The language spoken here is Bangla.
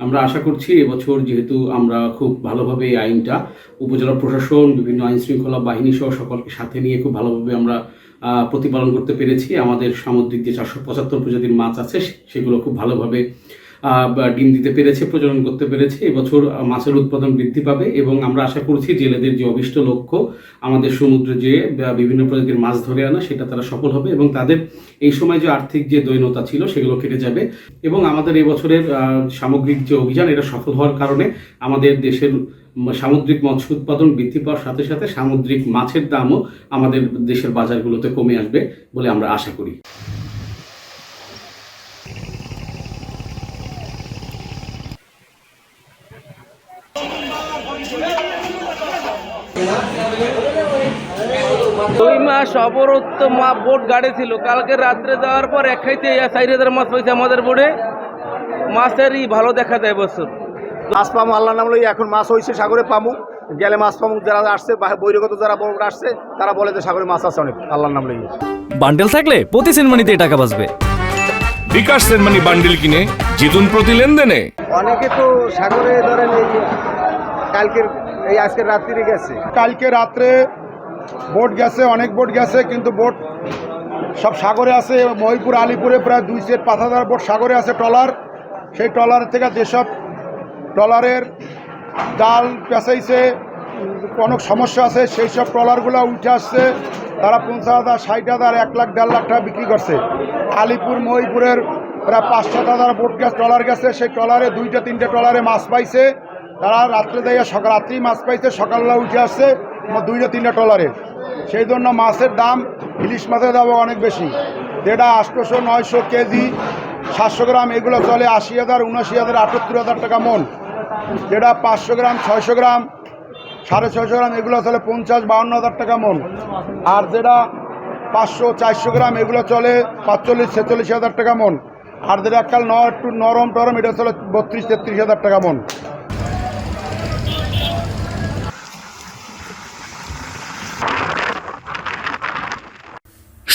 আমরা আশা করছি এবছর যেহেতু আমরা খুব ভালোভাবে এই আইনটা উপজেলা প্রশাসন, বিভিন্ন আইন শৃঙ্খলা বাহিনী সহ সকলকে সাথে নিয়ে খুব ভালোভাবে আমরা প্রতিপালন করতে পেরেছি। আমাদের সামুদ্রিক যে চারশো পঁচাত্তর প্রজাতির মাছ আছে সেগুলো খুব ভালোভাবে ডিম দিতে পেরেছে, প্রজনন করতে পেরেছে, এবছর মাছের উৎপাদন বৃদ্ধি পাবে এবং আমরা আশা করছি জেলেদের যে অভিষ্ট লক্ষ্য, আমাদের সমুদ্রে যে বিভিন্ন প্রজাতির মাছ ধরে আনা, সেটা তারা সফল হবে এবং তাদের এই সময় যে আর্থিক যে দৈন্যতা ছিল, সেগুলো কেটে যাবে এবং আমাদের এই বছরের সামগ্রিক যে অভিযান, এটা সফল হওয়ার কারণে আমাদের দেশের সামুদ্রিক মৎস্য উৎপাদন বৃদ্ধি পাওয়ার সাথে সাথে সামুদ্রিক মাছের দামও আমাদের দেশের বাজারগুলোতে কমে আসবে বলে আমরা আশা করি। দুই মাস অবরুদ্ধ মা বোট গাড়ি ছিল। কালকে রাত্রে যাওয়ার পর এক খাইতে চারি হাজার মাছ হয়েছে আমাদের বোটে। মাছেরই ভালো দেখা যায় বছর। মাছ পামু আল্লাহ নাম লই এখন মাছ হয়েছে সাগরে পামু। গেলে মাছ পামু যারা আসছে বা- বহিরাগত যারা বড় আসছে তারা বলে যে সাগরে মাছ আছে অনেক। আল্লাহর নাম লই বান্ডেল থাকলে প্রতি সেনমানিতে টাকা বাঁচবে। বিকাশ সেনমানি বান্ডিল কিনে জিতুন প্রতি লেনদেনে। অনেকে তো সাগরে ধরেন এই কালকের এই আজকের রাত্রি গেছে। কালকে রাত্রে বোট গেছে, অনেক বোট গেছে, কিন্তু বোট সব সাগরে আছে, মহিপুর, আলিপুরে প্রায় দুই সেট পাঁচ হাজার বোট সাগরে আছে, ট্রলার। সেই ট্রলার থেকে যেসব ট্রলারের জাল পেঁচাইছে, অনেক সমস্যা আছে, সেই সব ট্রলারগুলো উঠে আসছে। তারা পঞ্চাশ হাজার, ষাট হাজার, এক লাখ, দেড় লাখ টাকা বিক্রি করছে। আলিপুর, মহিপুরের প্রায় পাঁচ সাত হাজার বোট গ্যাস ট্রলার গেছে, সেই ট্রলারে দুইটা, তিনটে ট্রলারে মাছ পাইছে। তারা রাত্রে দিয়ে সকাল রাত্রি মাছ পাইছে, সকালবেলা উঠে আসছে দুইটা, তিনটা ট্রলারে। সেই জন্য মাছের দাম ইলিশ মাছের দাম অনেক বেশি। যেটা আটশোশো নয়শো কেজি, সাতশো গ্রাম, এগুলো চলে আশি হাজার, উনআশি হাজার, আটাত্তর হাজার টাকা মন। যেটা পাঁচশো গ্রাম, ছয়শো গ্রাম, সাড়ে ছয়শো গ্রাম, এগুলো চলে পঞ্চাশ, বাউন্ন হাজার টাকা মন। আর যেটা পাঁচশো, চারশো গ্রাম, এগুলো চলে পাঁচচল্লিশ, ছেচল্লিশ হাজার টাকা মন। আর যেটা এককাল ন একটু নরম টরম, এটা চলে বত্রিশ, তেত্রিশ হাজার টাকা মন।